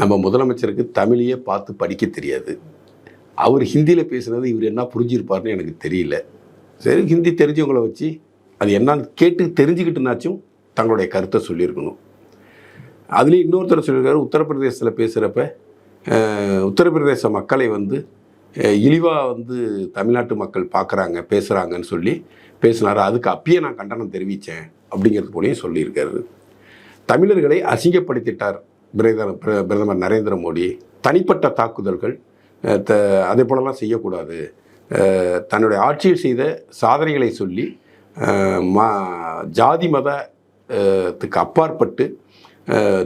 நம்ம முதலமைச்சருக்கு தமிழையே பார்த்து படிக்க தெரியாது. அவர் ஹிந்தியில் பேசுனது இவர் என்ன புரிஞ்சிருப்பார்னு எனக்கு தெரியல. சரி ஹிந்தி தெரிஞ்சவங்கள வச்சு அது என்னன்னு கேட்டு தெரிஞ்சுக்கிட்டுனாச்சும் தங்களுடைய கருத்தை சொல்லியிருக்கணும். அதுலேயும் இன்னொருத்தர் சொல்லியிருக்காரு உத்தரப்பிரதேசத்தில் பேசுகிறப்ப உத்தரப்பிரதேச மக்களை வந்து இழிவாக வந்து தமிழ்நாட்டு மக்கள் பார்க்குறாங்க பேசுகிறாங்கன்னு சொல்லி பேசினார். அதுக்கு அப்பயே நான் கண்டனம் தெரிவித்தேன் அப்படிங்கிறது போலையும் சொல்லியிருக்காரு. தமிழர்களை அசிங்கப்படுத்திட்டார் பிரதமர் பிர- பிரதமர் நரேந்திர மோடி தனிப்பட்ட தாக்குதல்கள் த அதே போலலாம் செய்யக்கூடாது. தன்னுடைய ஆட்சியில் செய்த சாதனைகளை சொல்லி மா ஜாதி மதத்துக்கு அப்பாற்பட்டு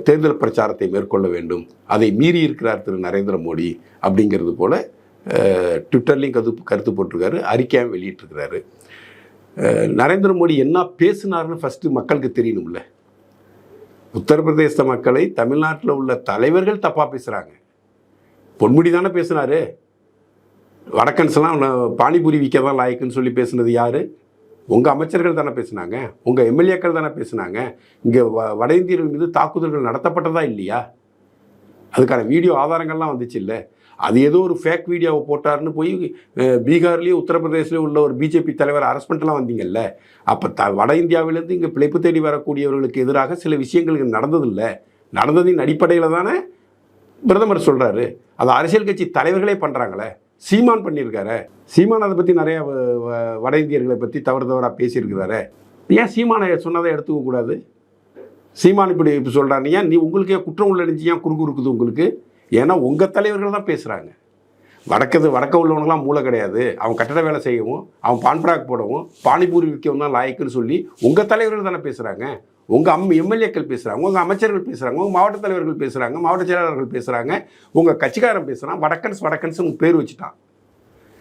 தேர்தல் பிரச்சாரத்தை மேற்கொள்ள வேண்டும். அதை மீறி இருக்கிறார் திரு நரேந்திர மோடி அப்படிங்கிறது போல ட்விட்டர்லேயும் கருத்து கருத்து போட்டிருக்காரு அறிக்கையாக வெளியிட்டிருக்கிறாரு. நரேந்திர மோடி என்ன பேசினார்னு ஃபஸ்ட்டு மக்களுக்கு தெரியணும்ல. உத்தரப்பிரதேச மக்களை தமிழ்நாட்டில் உள்ள தலைவர்கள் தப்பாக பேசுகிறாங்க பொன்முடி தானே பேசுனாரு. வடக்கன்ஸ்லாம் பானிபூரி விற்க தான் லாய்க்குன்னு சொல்லி பேசுனது யார்? உங்கள் அமைச்சர்கள் தானே பேசுனாங்க. உங்கள் எம்எல்ஏக்கள் தானே பேசுனாங்க. இங்கே வ வட இந்தியர்கள் மீது தாக்குதல்கள் நடத்தப்பட்டதா இல்லையா? அதுக்கான வீடியோ ஆதாரங்கள்லாம் வந்துச்சு இல்லை? அது ஏதோ ஒரு ஃபேக் வீடியோவை போட்டாருன்னு போய் பீகார்லேயும் உத்தரப்பிரதேசிலையும் உள்ள ஒரு பிஜேபி தலைவர் அரெஸ்ட் பண்ணிட்டுலாம் வந்தீங்கல்ல. அப்போ த வட இந்தியாவிலேருந்து இங்கே பிழைப்பு தேடி வரக்கூடியவர்களுக்கு எதிராக சில விஷயங்கள் நடந்ததில்லை. நடந்ததின் அடிப்படையில் தானே பிரதமர் சொல்கிறாரு அது அரசியல் கட்சி தலைவர்களே பண்ணுறாங்களே சீமான் பண்ணியிருக்காரு. சீமான் அதை பற்றி நிறையா வ- வ- வட இந்தியர்களை பற்றி தவறு தவறாக பேசியிருக்கிறாரு. ஏன் சீமானை சொன்னதை எடுத்துக்க கூடாது சீமான் இப்படி இப்போ சொல்கிறாங்க ஏன் நீ உங்களுக்கே குற்றம் உள்ளடிஞ்சு ஏன் குறுக்கு இருக்குது உங்களுக்கு? ஏன்னா உங்கள் தலைவர்கள் தான் பேசுகிறாங்க வடக்கது வடக்க உள்ளவனுக்குலாம் மூளை கிடையாது. அவன் கட்டட வேலை செய்யவும் அவன் பான்பராக் போடவும் பானிபூரி விற்கவும் தான் லாய்க்குன்னு சொல்லி உங்கள் தலைவர்கள் தானே பேசுகிறாங்க உங்கள் அம் எம்எல்ஏக்கள் பேசுகிறாங்க உங்கள் அமைச்சர்கள் பேசுகிறாங்க உங்கள் மாவட்ட தலைவர்கள் பேசுகிறாங்க மாவட்ட செயலாளர்கள் பேசுகிறாங்க உங்கள் கட்சிக்காரன் பேசுகிறான் வடக்கன்ஸ் வடக்கன்ஸ் உங்கள் பேர் வச்சுட்டான்.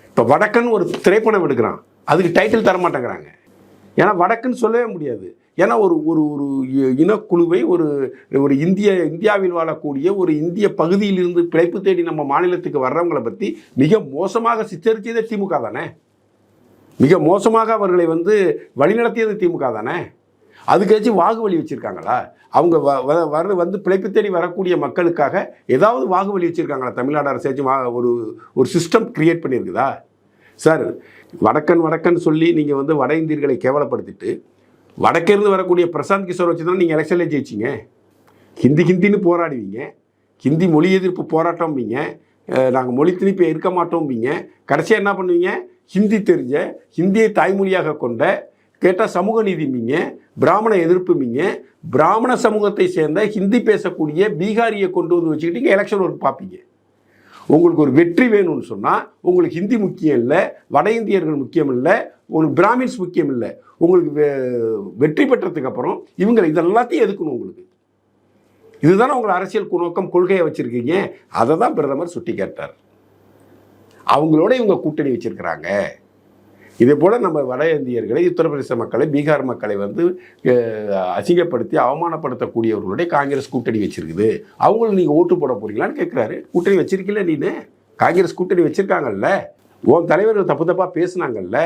இப்போ வடக்கன் ஒரு திரைப்படம் எடுக்கிறான். அதுக்கு டைட்டில் தர மாட்டேங்கிறாங்க ஏன்னா வடக்குன்னு சொல்லவே முடியாது. ஏன்னா ஒரு ஒரு ஒரு இ- இனக்குழுவை ஒரு ஒரு இந்திய இந்தியாவில் வாழக்கூடிய ஒரு இந்திய பகுதியிலிருந்து பிழைப்பு தேடி நம்ம மாநிலத்துக்கு வர்றவங்களை பற்றி மிக மோசமாக சித்தரித்ததே திமுக தானே? மிக மோசமாக அவர்களை வந்து வழிநடத்தியது திமுக தானே? அதுக்காச்சும் வாகுவலி வச்சுருக்காங்களா? அவங்க வ வர வந்து பிழைப்பு தேடி வரக்கூடிய மக்களுக்காக ஏதாவது வாகுவலி வச்சுருக்காங்களா? தமிழ்நாடு அரசாச்சும் ஒரு ஒரு சிஸ்டம் க்ரியேட் பண்ணியிருக்குதா? சார் வடக்கன் வடக்கன் சொல்லி நீங்கள் வந்து வட இந்தியர்களை கேவலப்படுத்திட்டு வடக்கேருந்து வரக்கூடிய பிரசாந்த் கிஷோர் வச்சு தான் நீங்கள் எலெக்ஷனில் ஜெயிச்சிங்க? ஹிந்தி ஹிந்தின்னு போராடுவீங்க. ஹிந்தி மொழி எதிர்ப்பு போராட்டம்பீங்க நாங்கள் மொழி திணிப்பை இருக்க மாட்டோம்பீங்க கடைசியாக என்ன பண்ணுவீங்க? ஹிந்தி தெரிஞ்ச ஹிந்தியை தாய்மொழியாக கொண்ட கேட்டால் சமூக நீதிம்பீங்க பிராமண எதிர்ப்புமீங்க பிராமண சமூகத்தை சேர்ந்த ஹிந்தி பேசக்கூடிய பீகாரியை கொண்டு வந்து வச்சுக்கிட்டீங்க எலெக்ஷன் ஒர்க் பார்ப்பீங்க உங்களுக்கு ஒரு வெற்றி வேணும்னு சொன்னால் உங்களுக்கு ஹிந்தி முக்கியம் இல்லை வட இந்தியர்கள் முக்கியம் இல்லை உங்களுக்கு பிராமின்ஸ் முக்கியம் இல்லை. உங்களுக்கு வெ- வெற்றி பெற்றதுக்கு அப்புறம் இவங்க இதெல்லாத்தையும் எதுக்கணும் உங்களுக்கு? இதுதானே உங்களை அரசியல் நோக்கம் கொள்கையை வச்சுருக்கீங்க. அதை தான் பிரதமர் சுட்டி கேட்டார் அவங்களோட இவங்க கூட்டணி வச்சுருக்கிறாங்க. இதே போல் நம்ம வட இந்தியர்களை உத்தரப்பிரதேச மக்களை பீகார் மக்களை வந்து அசிங்கப்படுத்தி அவமானப்படுத்தக்கூடியவர்களுடைய காங்கிரஸ் கூட்டணி வச்சிருக்குது. அவங்களுக்கு நீங்கள் ஓட்டு போட போகிறீங்களான்னு கேட்குறாரு கூட்டணி வச்சிருக்கீங்களா நீனு? காங்கிரஸ் கூட்டணி வச்சுருக்காங்கல்ல? உன் தலைவர்கள் தப்பு தப்பாக பேசுனாங்கல்ல?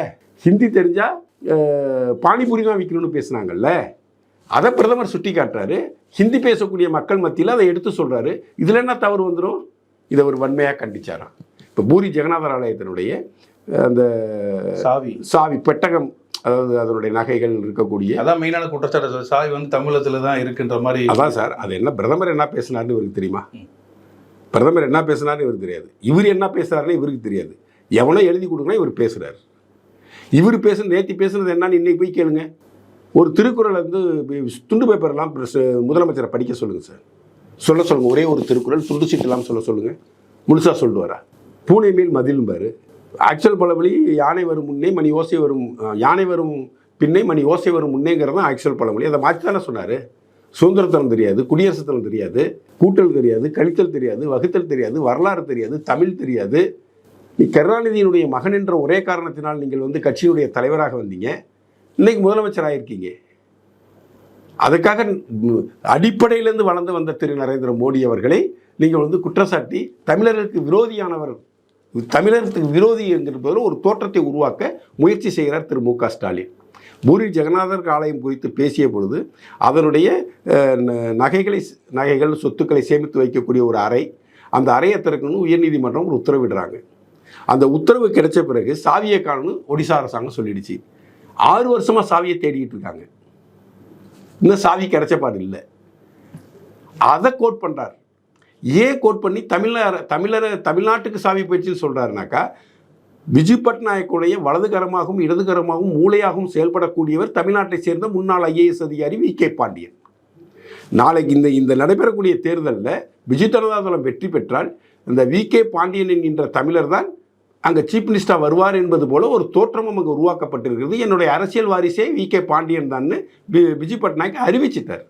ஹிந்தி தெரிஞ்சால் அஹ், பானிபூரி தான் விற்கணும்னு பேசுனாங்கல்ல? அதை பிரதமர் சுட்டி காட்டுறாரு ஹிந்தி பேசக்கூடிய மக்கள் மத்தியில் அதை எடுத்து சொல்கிறாரு இதில் என்ன தவறு வந்துடும் இதை ஒரு வன்மையாக கண்டிச்சாராம். இப்போ பூரி ஜெகநாதர் ஆலயத்தினுடைய அந்த சாவி. சாவி பெட்டகம் அதாவது அதனுடைய நகைகள் இருக்கக்கூடிய. அதான் மெயினான குற்றச்சாட்டு. சாவி வந்து தமிழகத்துல தான் இருக்குன்ற மாதிரி அதான் சார் அது என்ன பிரதமர் என்ன பேசினார்னு இவருக்கு தெரியுமா? பிரதமர் என்ன பேசினார்னு இவருக்கு தெரியாது. இவர் என்ன பேசுறாருன்னு இவருக்கு தெரியாது. எவனோ எழுதி கொடுக்குனா இவர் பேசுறாரு. இவர் பேச நேத்தி பேசுனது என்னன்னு இன்னைக்கு போய் கேளுங்க. ஒரு திருக்குறள் வந்து துண்டு பேப்பர்லாம் முதலமைச்சரை படிக்க சொல்லுங்க சார். சொல்ல சொல்லுங்க. ஒரே ஒரு திருக்குறள் துண்டு சீட்டு இல்லாமல் சொல்ல சொல்லுங்க. முழுசா சொல்லிட்டு வரா பூனை மேல் மதிலும்பாரு. ஆக்சுவல் பழமொழி யானை வரும் முன்னே மணி ஓசை வரும் யானை வரும் பின்னே மணி ஓசை வரும் முன்னேங்கிறது தான் ஆக்சுவல் பழமொழி. அதை மாற்றி தானே சொன்னார்? சுதந்திரத்தனம் தெரியாது குடியரசுத்தனம் தெரியாது கூட்டல் தெரியாது கழித்தல் தெரியாது வகுத்தல் தெரியாது வரலாறு தெரியாது தமிழ் தெரியாது. நீ கருணாநிதியினுடைய மகன் என்ற ஒரே காரணத்தினால் நீங்கள் வந்து கட்சியினுடைய தலைவராக வந்தீங்க. இன்னைக்கு முதலமைச்சர் ஆயிருக்கீங்க. அதுக்காக அடிப்படையிலிருந்து வளர்ந்து வந்த திரு. நரேந்திர மோடி அவர்களை நீங்கள் வந்து குற்றச்சாட்டி தமிழர்களுக்கு விரோதியானவர் தமிழகத்துக்கு விரோதி என்கிற ஒரு தோற்றத்தை உருவாக்க முயற்சி செய்கிறார் திரு மு க ஸ்டாலின். பூரி ஜெகநாதர் ஆலயம் குறித்து பேசிய பொழுது அதனுடைய ந- நகைகளை நகைகள் சொத்துக்களை சேமித்து வைக்கக்கூடிய ஒரு அறை அந்த அறையை திறக்கணும்னு உயர்நீதிமன்றம் ஒரு உத்தரவிடுறாங்க. அந்த உத்தரவு கிடைச்ச பிறகு சாவியை காணணும் ஒடிசா அரசாங்கம் சொல்லிடுச்சு. ஆறு வருஷமாக சாவியை தேடிக்கிட்டு இருக்காங்க. இன்னும் சாவி கிடைச்ச பாடு இல்லை. அதை கோட் பண்ணுறார் ஏன் கோட் பண்ணி தமிழர் தமிழர் தமிழ்நாட்டுக்கு சாவி போயிடுச்சுன்னு சொல்கிறாருனாக்கா விஜய் பட்நாயக்குடைய வலதுகரமாகவும் இடதுகரமாகவும் மூளையாகவும் செயல்படக்கூடியவர் தமிழ்நாட்டை சேர்ந்த முன்னாள் ஐஏஎஸ் அதிகாரி வி. கே. பாண்டியன். நாளைக்கு இந்த இந்த நடைபெறக்கூடிய தேர்தலில் விஜய் ஜனதா தளம் வெற்றி பெற்றால் இந்த வி. கே. பாண்டியன் என்கின்ற தமிழர் தான் அங்கே சீஃப் மினிஸ்டர் வருவார் என்பது போல ஒரு தோற்றமும் அங்கே உருவாக்கப்பட்டிருக்கிறது. என்னுடைய அரசியல் வாரிசே வி. கே. பாண்டியன் தான்னு விஜய் பட்நாயக் அறிவிச்சிட்டார்.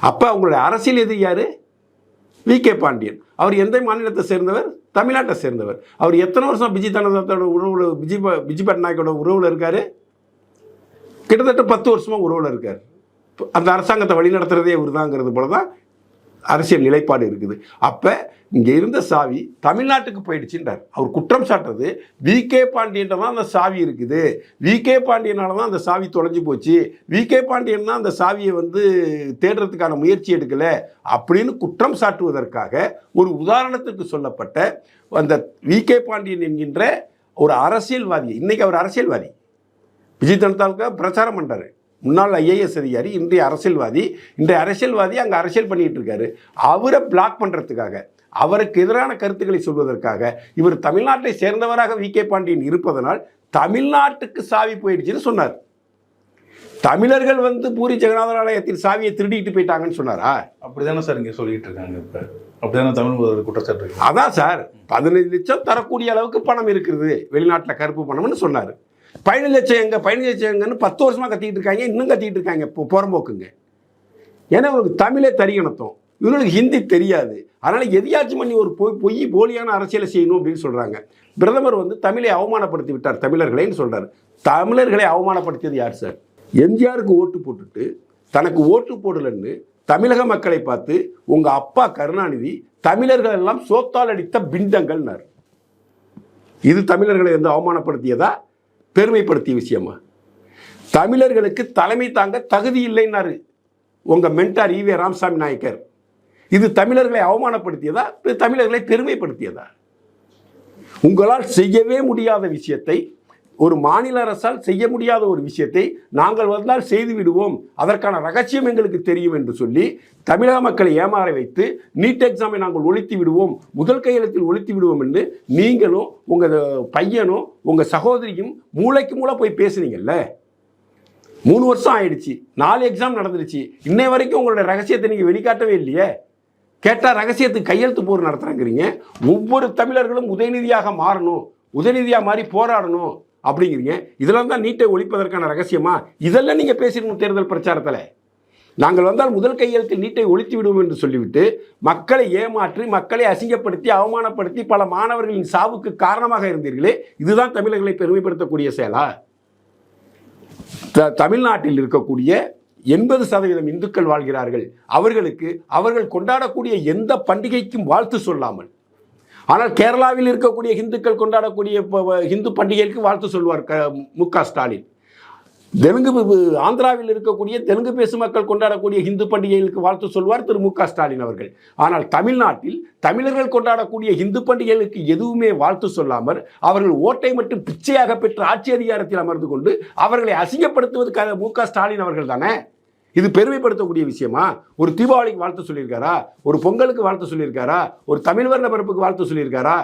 அப்போ அவங்களுடைய அரசியல் எதிரி யாரு? We K Pandian. அவர் எந்த மாநிலத்தை சேர்ந்தவர்? தமிழ்நாட்டை சேர்ந்தவர். அவர் எத்தனை வருஷம் பிஜி தனதத்தோட உறவுல பிஜி பிஜி பட்நாயக்கோட உறவுல இருக்காரு? கிட்டத்தட்ட பத்து வருஷமா உறவுல இருக்கார். அந்த அரசாங்கத்தை வழிநடத்துறதே இவர் தாங்கிறது போல தான் அரசியல் நிலைப்பாடு இருக்குது. அப்போ இங்கே இருந்த சாவி தமிழ்நாட்டுக்கு போயிடுச்சுன்றார். அவர் குற்றம் சாட்டுறது வி கே பாண்டியன்ட்ட தான் அந்த சாவி இருக்குது. வி கே பாண்டியனால தான் அந்த சாவி தொலைஞ்சு போச்சு. வி கே பாண்டியன் தான் அந்த சாவியை வந்து தேடுறதுக்கான முயற்சி எடுக்கலை அப்படின்னு குற்றம் சாட்டுவதற்காக ஒரு உதாரணத்துக்கு சொல்லப்பட்ட அந்த வி கே பாண்டியன் என்கின்ற ஒரு அரசியல்வாதி. இன்றைக்கி அவர் அரசியல்வாதி. விஜய் ஜனதாவுக்கு பிரச்சாரம் பண்ணுறாரு முன்னாள் ஐஏஎஸ் அதிகாரி இன்றைய அரசியல்வாதி. இன்றைய அரசியல்வாதி அங்கே அரசியல் பண்ணிட்டு இருக்காரு அவரை பிளாக் பண்ணுறதுக்காக அவருக்கு எதிரான கருத்துக்களை சொல்வதற்காக இவர் தமிழ்நாட்டை சேர்ந்தவராக வி கே பாண்டியன் இருப்பதனால் தமிழ்நாட்டுக்கு சாவி போயிடுச்சுன்னு சொன்னார். தமிழர்கள் வந்து பூரி ஜெகநாதர் ஆலயத்தின் சாவியை திருடிட்டு போயிட்டாங்கன்னு சொன்னாரா? அப்படிதானே சார் இங்க சொல்லிட்டு இருக்காங்க இப்ப. அப்படிதானே தமிழ் முதல்வர் குற்றச்சாட்டு அதான் சார் பதினஞ்சு லட்சம் தரக்கூடிய அளவுக்கு பணம் இருக்குது. வெளிநாட்டில் கருப்பு பணம்னு சொன்னார். பதினஞ்சு லட்சம் எங்கே பதினஞ்சு லட்சம் எங்கன்னு பத்து வருஷமாக கத்திட்டு இருக்காங்க இன்னும் கத்திட்டு இருக்காங்க இப்போ புறம்போக்குங்க ஏன்னா இவனுக்கு தமிழே தரியணத்தும் இவங்களுக்கு ஹிந்தி தெரியாது. அதனால் எதையாச்சும் பண்ணி ஒரு பொய் பொய் போலியான அரசியலை செய்யணும் அப்படின்னு சொல்கிறாங்க பிரதமர் வந்து தமிழை அவமானப்படுத்தி விட்டார் தமிழர்களைன்னு சொல்கிறார் தமிழர்களை அவமானப்படுத்தியது யார் சார்? எம்ஜிஆருக்கு ஓட்டு போட்டுட்டு தனக்கு ஓட்டு போடலன்னு தமிழக மக்களை பார்த்து உங்கள் அப்பா கருணாநிதி தமிழர்கள் எல்லாம் சோத்தால் அடித்த பிண்டங்கள்னார். இது தமிழர்களை வந்து அவமானப்படுத்தியதா? பெருமைப்படுத்திய விஷயமா? தமிழர்களுக்கு தலைமை தாங்க தகுதி இல்லைன்னாரு. உங்கள் மென்டார் ஈவே ராமசாமி நாயக்கர். இது தமிழர்களை அவமானப்படுத்தியதா? தமிழர்களை பெருமைப்படுத்தியதா? உங்களால் செய்யவே முடியாத விஷயத்தை ஒரு மாநில அரசால் செய்ய முடியாத ஒரு விஷயத்தை நாங்கள் வந்தால் செய்து விடுவோம். அதற்கான ரகசியம் எங்களுக்கு தெரியும் என்று சொல்லி தமிழக மக்களை ஏமாற வைத்து நீட் எக்ஸாமை நாங்கள் ஒழித்து விடுவோம். முதல் கையெழுத்தில் ஒழித்து விடுவோம் என்று நீங்களும் உங்கள் பையனும் உங்கள் சகோதரியும் மூளைக்கு மூளை போய் பேசுனீங்கல்ல? மூணு வருஷம் ஆயிடுச்சு. நாலு எக்ஸாம் நடந்துருச்சு. இன்னை வரைக்கும் உங்களோட ரகசியத்தை நீங்கள் வெளிக்காட்டவே இல்லையே? கேட்டால் ரகசியத்துக்கு கையெழுத்து போர் நடத்துறேங்கிறீங்க. ஒவ்வொரு தமிழர்களும் உதயநிதியாக மாறணும். உதயநிதியாக மாறி போராடணும். அப்படிங்கிறீங்க. இதெல்லாம் தான் நீட்டை ஒழிப்பதற்கான ரகசியமா? இதெல்லாம் நீங்கள் பேசிடணும் தேர்தல் பிரச்சாரத்தில். நாங்கள் வந்தால் முதல் கையெழுத்தில் நீட்டை ஒழித்து விடுவோம் என்று சொல்லிவிட்டு மக்களை ஏமாற்றி மக்களை அசிங்கப்படுத்தி அவமானப்படுத்தி பல மாணவர்களின் சாவுக்கு காரணமாக இருந்தீர்களே இதுதான் தமிழர்களை பெருமைப்படுத்தக்கூடிய செயலா? த- தமிழ்நாட்டில் இருக்கக்கூடிய எண்பது சதவீதம் இந்துக்கள் வாழ்கிறார்கள். அவர்களுக்கு அவர்கள் கொண்டாடக்கூடிய எந்த பண்டிகைக்கும் வாழ்த்து சொல்லாமல். ஆனால் கேரளாவில் இருக்கக்கூடிய இந்துக்கள் கொண்டாடக்கூடிய இந்து பண்டிகைக்கு வாழ்த்து சொல்வார் க மு க ஸ்டாலின். தெலுங்கு ஆந்திராவில் இருக்கக்கூடிய தெலுங்கு பேசும் மக்கள் கொண்டாடக்கூடிய இந்து பண்டிகைகளுக்கு வாழ்த்து சொல்வார் திரு மு க ஸ்டாலின் அவர்கள். ஆனால் தமிழ்நாட்டில் தமிழர்கள் கொண்டாடக்கூடிய இந்து பண்டிகைகளுக்கு எதுவுமே வாழ்த்து சொல்லாமல் அவர்கள் ஓட்டை மட்டும் பிச்சையாக பெற்று ஆட்சி அதிகாரத்தில் அமர்ந்து கொண்டு அவர்களை அசிங்கப்படுத்துவது க- மு க ஸ்டாலின் அவர்கள் தானே? இது பெருமைப்படுத்தக்கூடிய விஷயமா? ஒரு தீபாவளிக்கு வாழ்த்து சொல்லியிருக்காரா? ஒரு பொங்கலுக்கு வாழ்த்து சொல்லியிருக்காரா? ஒரு தமிழ் வர்ண பிறப்புக்கு வாழ்த்து சொல்லியிருக்காரா?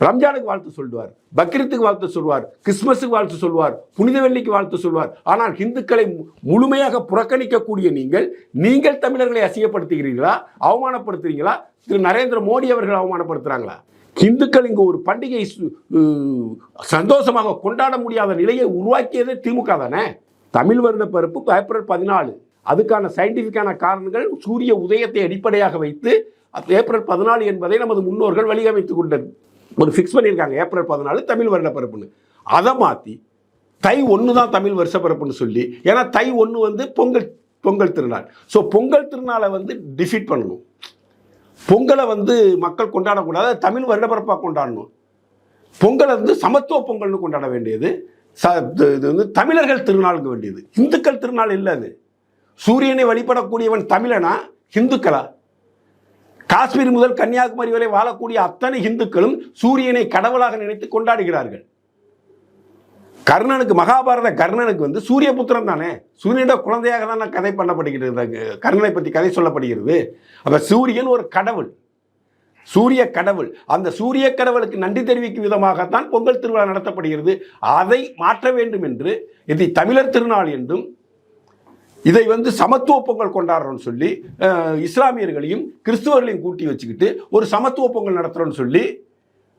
ரம்ஜானுக்கு வாழ்த்து சொல்லுவார் பக்ரீத்துக்கு வாழ்த்து சொல்வார் கிறிஸ்மஸுக்கு வாழ்த்து சொல்வார் புனித வெள்ளிக்கு வாழ்த்து சொல்வார் ஆனால் இந்துக்களை முழுமையாக புறக்கணிக்கக்கூடிய நீங்கள் நீங்கள் தமிழர்களை அசியப்படுத்துகிறீர்களா அவமானப்படுத்துறீங்களா? திரு நரேந்திர மோடி அவர்கள் அவமானப்படுத்துகிறாங்களா இந்துக்கள் இங்கு ஒரு பண்டிகை சந்தோஷமாக கொண்டாட முடியாத நிலையை உருவாக்கியதே திமுக தானே? தமிழ் வருட பிறப்பு ஏப்ரல் பதினாலு. அதுக்கான சயின்டிஃபிக்கான காரணங்கள் சூரிய உதயத்தை அடிப்படையாக வைத்து ஏப்ரல் பதினாலு என்பதை நமது முன்னோர்கள் வழியமைத்து கொண்டது. ஒரு ஃபிக்ஸ் பண்ணியிருக்காங்க ஏப்ரல் பதினாலு தமிழ் வருட பிறப்புன்னு. அதை மாற்றி தை ஒன்று தான் தமிழ் வருஷ பிறப்புன்னு சொல்லி ஏன்னா தை ஒன்று வந்து பொங்கல் பொங்கல் திருநாள். ஸோ பொங்கல் திருநாளை வந்து டிஃபீட் பண்ணணும். பொங்கலை வந்து மக்கள் கொண்டாடக்கூடாது தமிழ் வருடப்பிறப்பாக கொண்டாடணும். பொங்கலை வந்து சமத்துவ பொங்கல்னு கொண்டாட வேண்டியது. ச இது இது வந்து தமிழர்கள் திருநாளுக்கு வேண்டியது. இந்துக்கள் திருநாள் இல்லை அது. சூரியனை வழிபடக்கூடியவன் தமிழனா? இந்துக்களா காஷ்மீர் முதல் கன்னியாகுமரி வரை வாழக்கூடிய அத்தனை இந்துக்களும் சூரியனை கடவுளாக நினைத்து கொண்டாடுகிறார்கள். கர்ணனுக்கு மகாபாரத கர்ணனுக்கு வந்து சூரிய புத்திரன் தானே? சூரியனோட குழந்தையாக தான் கதை பண்ணப்படுகிறது கர்ணனை பற்றி கதை சொல்லப்படுகிறது. அப்போ சூரியன் ஒரு கடவுள். சூரிய கடவுள். அந்த சூரிய கடவுளுக்கு நன்றி தெரிவிக்கும் விதமாகத்தான் பொங்கல் திருவிழா நடத்தப்படுகிறது. அதை மாற்ற வேண்டும் என்று இதை தமிழர் திருநாள் என்றும் இதை வந்து சமத்துவ பொங்கல் கொண்டாடுறோம்னு சொல்லி இஸ்லாமியர்களையும் கிறிஸ்துவர்களையும் கூட்டி வச்சுக்கிட்டு ஒரு சமத்துவ பொங்கல் நடத்துகிறோம்னு சொல்லி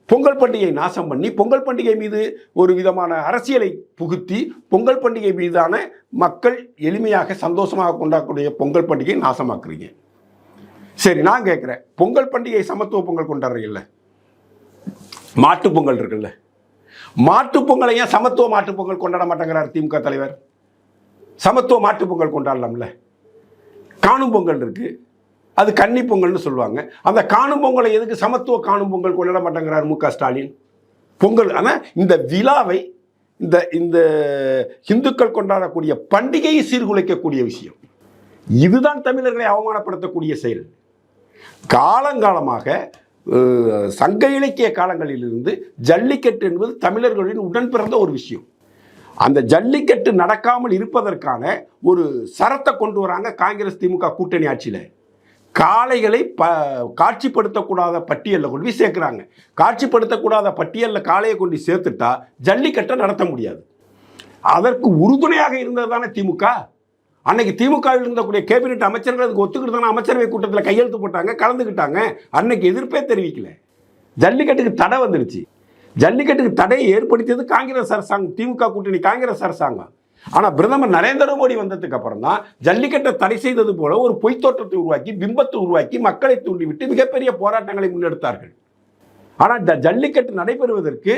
பொங்கல் பண்டிகையை நாசம் பண்ணி பொங்கல் பண்டிகை மீது ஒரு விதமான அரசியலை புகுத்தி பொங்கல் பண்டிகை மீதான மக்கள் எளிமையாக சந்தோஷமாக கொண்டாடக்கூடிய பொங்கல் பண்டிகையை நாசமாக்குறீங்க. சரி நான் கேட்குறேன் பொங்கல் பண்டிகை சமத்துவ பொங்கல் கொண்டாடுறீங்கல்ல? மாட்டு பொங்கல் இருக்குல்ல? மாட்டுப் பொங்கலை ஏன் சமத்துவ மாட்டு பொங்கல் கொண்டாட மாட்டேங்கிறார் திமுக தலைவர்? சமத்துவ மாட்டுப் பொங்கல் கொண்டாடலாம்ல? காணும் பொங்கல் இருக்கு. அது கன்னி பொங்கல்னு சொல்லுவாங்க. அந்த காணும் பொங்கலை எதுக்கு சமத்துவ காணும் பொங்கல் கொண்டாட மாட்டேங்கிறார் மு க ஸ்டாலின்? பொங்கல் ஆனால் இந்த விழாவை இந்த இந்த இந்துக்கள் கொண்டாடக்கூடிய பண்டிகையை சீர்குலைக்கக்கூடிய விஷயம். இதுதான் தமிழர்களை அவமானப்படுத்தக்கூடிய செயல். காலங்காலமாக சங்க இலக்கிய காலங்களிலிருந்து ஜல்லிக்கட்டு என்பது தமிழர்களின் உடன் பிறந்த ஒரு விஷயம். அந்த ஜல்லிக்கட்டு நடக்காமல் இருப்பதற்கான ஒரு சரத்தை கொண்டு வராங்க காங்கிரஸ் திமுக கூட்டணி ஆட்சியில். காளைகளை ப காட்சிப்படுத்தக்கூடாத பட்டியலில் கொண்டு போய் சேர்க்குறாங்க. காட்சிப்படுத்தக்கூடாத பட்டியலில் காளையை கொண்டு சேர்த்துட்டா ஜல்லிக்கட்டை நடத்த முடியாது. அதற்கு உறுதுணையாக இருந்தது தானே திமுக? அன்னைக்கு திமுகவில் இருந்தக்கூடிய கேபினெட் அமைச்சர்கள் அதுக்கு ஒத்துக்கிட்டு தானே அமைச்சரவை கூட்டத்தில் கையெழுத்து போட்டாங்க கலந்துக்கிட்டாங்க. அன்னைக்கு எதிர்ப்பே தெரிவிக்கல. ஜல்லிக்கட்டுக்கு தடை வந்துடுச்சு ஜல்லிக்கட்டுக்கு தடையை ஏற்படுத்தியது காங்கிரஸ் அரசாங்கம் திமுக கூட்டணி காங்கிரஸ் அரசாங்கம். ஆனால் பிரதமர் நரேந்திர மோடி வந்ததுக்கு அப்புறம் தான் ஜல்லிக்கட்டை தடை செய்தது போல ஒரு பொய்த்தோட்டத்தை உருவாக்கி பிம்பத்தை உருவாக்கி மக்களை தூண்டிவிட்டு மிகப்பெரிய போராட்டங்களை முன்னெடுத்தார்கள். ஆனால் இந்த ஜல்லிக்கட்டு நடைபெறுவதற்கு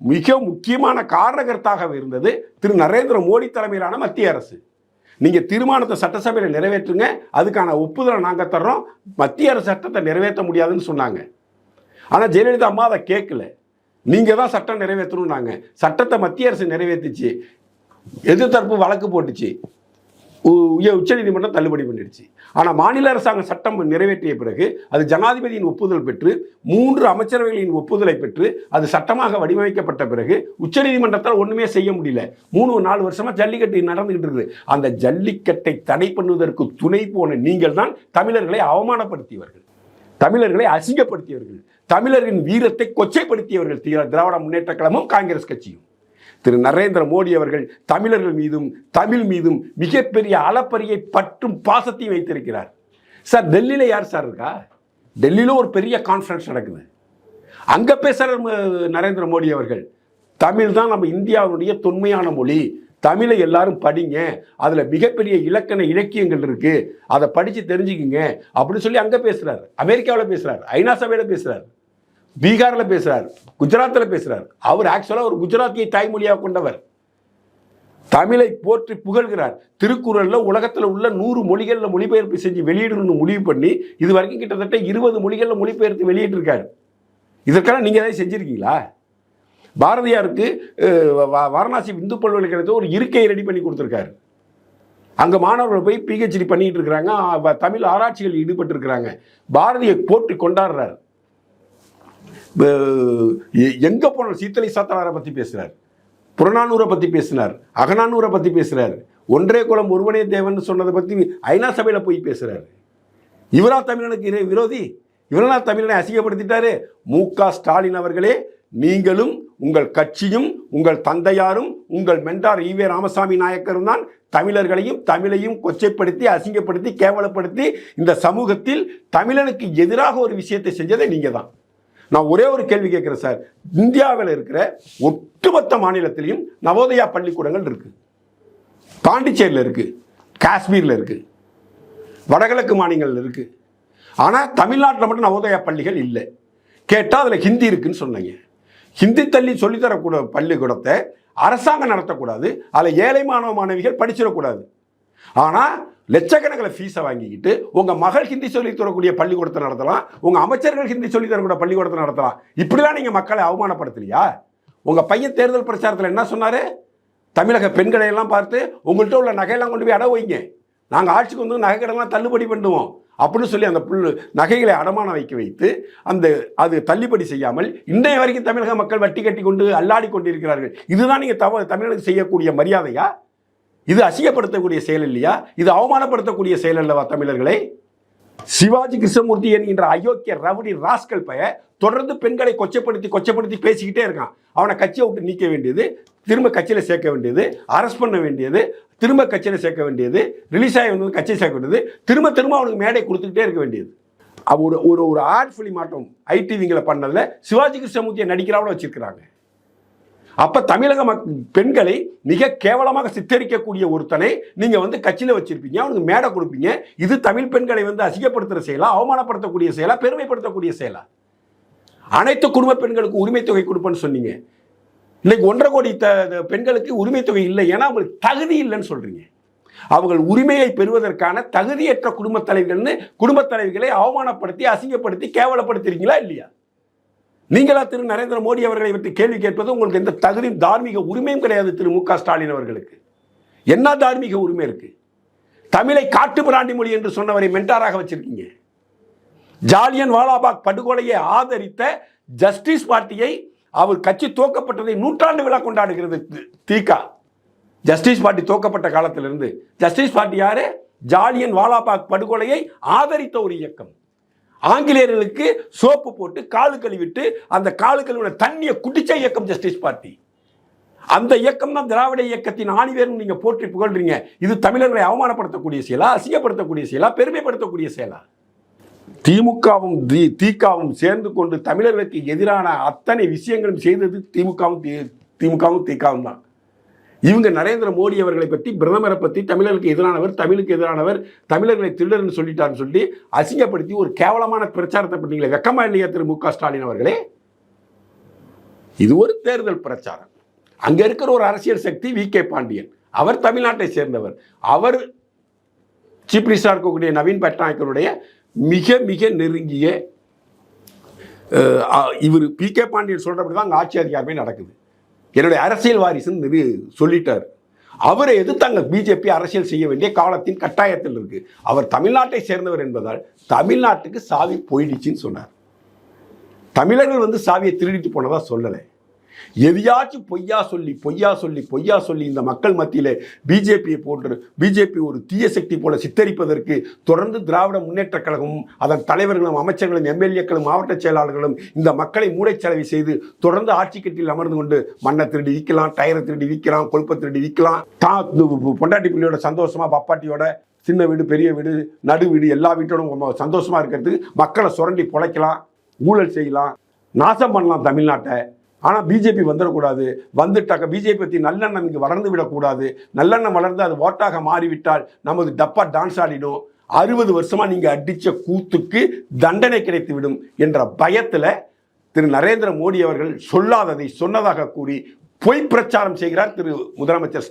மிக முக்கியமான காரணகர்த்தாக இருந்தது திரு நரேந்திர மோடி தலைமையிலான மத்திய அரசு. நீங்கள் தீர்மானத்தை சட்டசபையில் நிறைவேற்றுங்க அதுக்கான ஒப்புதலை நாங்கள் தர்றோம். மத்திய அரசு சட்டத்தை நிறைவேற்ற முடியாதுன்னு சொன்னாங்க. ஆனால் ஜெயலலிதா அம்மா அதை கேட்கல. நீங்கள் தான் சட்டம் நிறைவேற்றணும்னாங்க சட்டத்தை மத்திய அரசு நிறைவேற்றிச்சு எதிர்த்தரப்பு வழக்கு போட்டுச்சு. உ- உய- உச்சநீதிமன்றம் தள்ளுபடி பண்ணிடுச்சு. ஆனால் மாநில அரசாங்கம் சட்டம் நிறைவேற்றிய பிறகு அது ஜனாதிபதியின் ஒப்புதல் பெற்று மூன்று அமைச்சரவைகளின் ஒப்புதலை பெற்று அது சட்டமாக வடிவமைக்கப்பட்ட பிறகு உச்சநீதிமன்றத்தால் ஒன்றுமே செய்ய முடியல. மூணு நாலு வருஷமா ஜல்லிக்கட்டு நடந்துகிட்டு இருக்குது. அந்த ஜல்லிக்கட்டை தடை பண்ணுவதற்கு துணை போன நீங்கள் தான் தமிழர்களை அவமானப்படுத்தியவர்கள். தமிழர்களை அசிங்கப்படுத்தியவர்கள். தமிழரின் வீரத்தை கொச்சைப்படுத்தியவர்கள். திராவிட முன்னேற்ற கழகமும் காங்கிரஸ் கட்சியும். திரு நரேந்திர மோடி அவர்கள் தமிழர்கள் மீதும் தமிழ் மீதும் மிகப்பெரிய அளப்பரியை பற்றும் பாசத்தையும் வைத்திருக்கிறார். சார் டெல்லியில் யார் சார் இருக்கா? டெல்லியில் ஒரு பெரிய கான்ஃபரன்ஸ் நடக்குது. அங்கே பேசுகிற நரேந்திர மோடி அவர்கள் தமிழ் தான் நம்ம இந்தியாவுடைய தொன்மையான மொழி. தமிழை எல்லாரும் படிங்க. அதில் மிகப்பெரிய இலக்கண இலக்கியங்கள் இருக்குது அதை படித்து தெரிஞ்சுக்கிங்க. அப்படின்னு சொல்லி அங்கே பேசுகிறார் அமெரிக்காவில் பேசுகிறார் ஐநா சபையில் பேசுகிறார் பீகாரில் பேசுகிறார் குஜராத்தில் பேசுகிறார் அவர் ஆக்சுவலாக ஒரு குஜராத்தியை தாய்மொழியாக கொண்டவர். தமிழை போற்றி புகழ்கிறார். திருக்குறளில் உலகத்தில் உள்ள நூறு மொழிகளில் மொழிபெயர்ப்பு செஞ்சு வெளியிடணும்னு முடிவு பண்ணி இது வரைக்கும் கிட்டத்தட்ட இருபது மொழிகளில் மொழிபெயர்த்து வெளியிட்டிருக்காரு. இதற்கெல்லாம் நீங்கள் ஏதாவது செஞ்சுருக்கீங்களா? பாரதியாருக்கு வாரணாசி இந்து பல்கலைக்கழகத்தில் ஒரு இருக்கையை ரெடி பண்ணி கொடுத்துருக்காரு. அங்கே மாணவர்கள் போய் பிஹெச்டி பண்ணிகிட்டு இருக்கிறாங்க. தமிழ் ஆராய்ச்சிகள் ஈடுபட்டு இருக்கிறாங்க பாரதியை போற்றி கொண்டாடுறார். எங்கே போனாலும் சீத்தலை சாத்தனாரை பற்றி பேசுகிறார் புறநானூரை பற்றி பேசினார். அகநானூரை பற்றி பேசுகிறார் ஒன்றே குலம் ஒருவனே தேவன் சொன்னதை பற்றி ஐநா சபையில் போய் பேசுகிறார் இவரா தமிழனுக்கு இறை விரோதி? இவரா தமிழனை அசிங்கப்படுத்திட்டாரு. மு க ஸ்டாலின் அவர்களே நீங்களும் உங்கள் கட்சியும் உங்கள் தந்தையாரும் உங்கள் மென்டார் ஈவே ராமசாமி நாயக்கரும் தான் தமிழர்களையும் தமிழையும் கொச்சைப்படுத்தி அசிங்கப்படுத்தி கேவலப்படுத்தி இந்த சமூகத்தில் தமிழனுக்கு எதிராக ஒரு விஷயத்தை செஞ்சதை நீங்கள் தான் நான் ஒரே ஒரு கேள்வி கேட்குறேன் சார். இந்தியாவில் இருக்கிற ஒட்டுமொத்த மாநிலத்திலையும் நவோதயா பள்ளிக்கூடங்கள் இருக்குது பாண்டிச்சேரியில் இருக்குது காஷ்மீரில் இருக்குது வடகிழக்கு மாநிலங்கள் இருக்குது ஆனால் தமிழ்நாட்டில் மட்டும் நவோதயா பள்ளிகள் இல்லை. கேட்டால் அதில் ஹிந்தி இருக்குன்னு சொன்னீங்க. ஹிந்தி தள்ளி சொல்லித்தரக்கூட பள்ளிக்கூடத்தை அரசாங்கம் நடத்தக்கூடாது. அதில் ஏழை மாணவ மாணவிகள் படிச்சிடக்கூடாது. ஆனால் லட்சக்கணக்கில் ஃபீஸை வாங்கிக்கிட்டு உங்கள் மகள் ஹிந்தி சொல்லித் தரக்கூடிய பள்ளிக்கூடத்தை நடத்தலாம் உங்கள் அமைச்சர்கள் ஹிந்தி சொல்லித் தரக்கூடிய பள்ளிக்கூடத்தை நடத்தலாம். இப்படிலாம் நீங்கள் மக்களை அவமானப்படுத்தலையா? உங்கள் பையன் தேர்தல் பிரச்சாரத்தில் என்ன சொன்னார்? தமிழக பெண்களை எல்லாம் பார்த்து உங்கள்கிட்ட உள்ள நகையெல்லாம் கொண்டு போய் அட வைங்க. நாங்கள் ஆட்சிக்கு வந்து நகை கடன்லாம் தள்ளுபடி பண்ணுவோம். அப்படின்னு சொல்லி அந்த புல் நகைகளை அடமானம் வைக்க வைத்து அந்த அது தள்ளுபடி செய்யாமல் இன்றைய வரைக்கும் தமிழக மக்கள் வட்டி கட்டி கொண்டு அல்லாடி கொண்டிருக்கிறார்கள். இதுதான் நீங்கள் தவ தமிழனுக்கு செய்யக்கூடிய மரியாதையா? இது அசிங்கப்படுத்தக்கூடிய செயல் இல்லையா? இது அவமானப்படுத்தக்கூடிய செயல் அல்லவா தமிழர்களை? சிவாஜி கிருஷ்ணமூர்த்தி என்கின்ற அயோக்கிய ரவுடி ராஸ்கல் பைய தொடர்ந்து பெண்களை கொச்சப்படுத்தி கொச்சப்படுத்தி பேசிக்கிட்டே இருக்கான். அவனை கட்சியை விட்டு நீக்க வேண்டியது திரும்ப கட்சியில் சேர்க்க வேண்டியது அரெஸ்ட் பண்ண வேண்டியது திரும்ப கட்சியில் சேர்க்க வேண்டியது ரிலீஸ் ஆகி வந்து கட்சியை சேர்க்க வேண்டியது திரும்ப திரும்ப அவனுக்கு மேடை கொடுத்துக்கிட்டே இருக்க வேண்டியது. அவ ஒரு ஒரு ஒரு ஆர்ட் ஃபிலிம் ஆட்டம் ஐடிவிங்களை பண்ணதில் சிவாஜி கிருஷ்ணமூர்த்தியை நடிக்கிறாவோட வச்சிருக்கிறாங்க. அப்ப தமிழக மக் பெண்களை மிக கேவலமாக சித்தரிக்கக்கூடிய ஒருத்தனை நீங்க வந்து கட்சியில வச்சிருப்பீங்க. அவனுக்கு மேடை கொடுப்பீங்க. இது தமிழ் பெண்களை வந்து அசிங்கப்படுத்துற செயலா அவமானப்படுத்தக்கூடிய செயலா பெருமைப்படுத்தக்கூடிய செயலா? அனைத்து குடும்ப பெண்களுக்கு உரிமை தொகை கொடுப்பேன்னு சொன்னீங்க. இன்னைக்கு ஒன்றரை கோடி த பெண்களுக்கு உரிமை தொகை இல்லை. ஏன்னா அவங்களுக்கு தகுதி இல்லைன்னு சொல்றீங்க. அவர்கள் உரிமையை பெறுவதற்கான தகுதியற்ற குடும்பத் தலைவர்கள்னு குடும்பத் தலைவிகளை அவமானப்படுத்தி அசிங்கப்படுத்தி கேவலப்படுத்துறீங்களா இல்லையா? நீங்களா திரு நரேந்திர மோடி அவர்களை பற்றி கேள்வி கேட்பது உங்களுக்கு எந்த தகுதியும் தார்மீக உரிமையும் கிடையாது திரு மு க ஸ்டாலின் அவர்களுக்கு. என்ன தார்மீக உரிமை இருக்கு? தமிழை காட்டு பிராண்டி மொழி என்று சொன்னவரை மென்டாராக வச்சிருக்கீங்க. ஜாலியன் வாலாபாக் படுகொலையை ஆதரித்த ஜஸ்டிஸ் பார்ட்டியை அவர் கட்சி துவக்கப்பட்டதை நூற்றாண்டு விழா கொண்டாடுகிறது தீகா. ஜஸ்டிஸ் பார்ட்டி துவக்கப்பட்ட காலத்திலிருந்து. ஜஸ்டிஸ் பார்ட்டி யாரு? ஜாலியன் வாலாபாக் படுகொலையை ஆதரித்த ஒரு இயக்கம். ஆங்கிலேயர்களுக்கு சோப்பு போட்டு காலு கழுவிட்டு அந்த காலு கழுவின தண்ணியை குடிச்ச இயக்கம் ஜஸ்டிஸ் பார்ட்டி. அந்த இயக்கம் தான் திராவிட இயக்கத்தின் ஆணிவேர்னு நீங்க போற்றி புகழ்றீங்க. இது தமிழர்களை அவமானப்படுத்தக்கூடிய செயலா அசிங்கப்படுத்தக்கூடிய செயலா பெருமைப்படுத்தக்கூடிய செயலா? திமுகவும் தி திகாவும் சேர்ந்து கொண்டு தமிழர்களுக்கு எதிரான அத்தனை விஷயங்களும் செய்தது திமுகவும் தி- திமுகவும் திகாவும் தான். இவங்க நரேந்திர மோடி அவர்களை பற்றி பிரதமரை பற்றி தமிழர்களுக்கு எதிரானவர் தமிழுக்கு எதிரானவர் தமிழர்களை திருடர்னு சொல்லிட்டாருன்னு சொல்லி அசிங்கப்படுத்தி ஒரு கேவலமான பிரச்சாரத்தை பண்ணீங்களே வெக்கமா இல்லையா திரு மு க ஸ்டாலின் அவர்களே? இது ஒரு தேர்தல் பிரச்சாரம். அங்க இருக்கிற ஒரு அரசியல் சக்தி வி கே பாண்டியன். அவர் தமிழ்நாட்டை சேர்ந்தவர். அவர் சீஃப் மினிஸ்டராக இருக்கக்கூடிய நவீன் பட்நாயக்கருடைய மிக மிக நெருங்கிய இவர் பி கே பாண்டியன் சொல்றபடி தான் அங்கே ஆட்சி அதிகாரமே நடக்குது. என்னுடைய அரசியல் வாரிசுன்னு நிறு சொல்லிட்டார். அவரை எதிர்த்தாங்க பிஜேபி அரசியல் செய்ய வேண்டிய காலத்தின் கட்டாயத்தில் இருக்கு. அவர் தமிழ்நாட்டை சேர்ந்தவர் என்பதால் தமிழ்நாட்டுக்கு சாவி போயிடுச்சுன்னு சொன்னார். தமிழர்கள் வந்து சாவியை திருடிட்டு போனதா சொல்லலை. எதையாச்சும் பொய்யா சொல்லி பொய்யா சொல்லி பொய்யா சொல்லி இந்த மக்கள் மத்தியில் பிஜேபியை போன்று பிஜேபி ஒரு தீய சக்தி போல சித்தரிப்பதற்கு தொடர்ந்து திராவிட முன்னேற்றக் கழகமும் அதன் தலைவர்களும் அமைச்சர்களும் எம்எல்ஏக்களும் மாவட்ட செயலாளர்களும் இந்த மக்களை மூளைச்சலவை செய்து தொடர்ந்து ஆட்சி கட்டில் அமர்ந்து கொண்டு மண்ணை திருடி விற்கலாம் டயரை திருடி விற்கலாம் கொழுப்பை திருடி விற்கலாம் தான் பொண்டாட்டி பிள்ளையோட சந்தோஷமா பப்பாட்டியோட சின்ன வீடு பெரிய வீடு நடு வீடு எல்லா வீட்டோடும் ரொம்ப சந்தோஷமா இருக்கிறதுக்கு மக்களை சுரண்டி பொழைக்கலாம் ஊழல் செய்யலாம் நாசம் பண்ணலாம் தமிழ்நாட்டை. ஆனால் பிஜேபி வந்துடக்கூடாது. வந்துட்டாக்க பிஜேபி பற்றி நல்லெண்ணம் இங்கே வளர்ந்து விடக்கூடாது. நல்லெண்ணம் வளர்ந்து அது ஓட்டாக மாறிவிட்டால் நமது டப்பா டான்ஸ் ஆடிடும். அறுபது வருஷமாக நீங்கள் அடித்த கூத்துக்கு தண்டனை கிடைத்து விடும் என்ற பயத்தில் திரு நரேந்திர மோடி அவர்கள் சொல்லாததை சொன்னதாக கூறி பொய் பிரச்சாரம் செய்கிறார் திரு முதலமைச்சர்.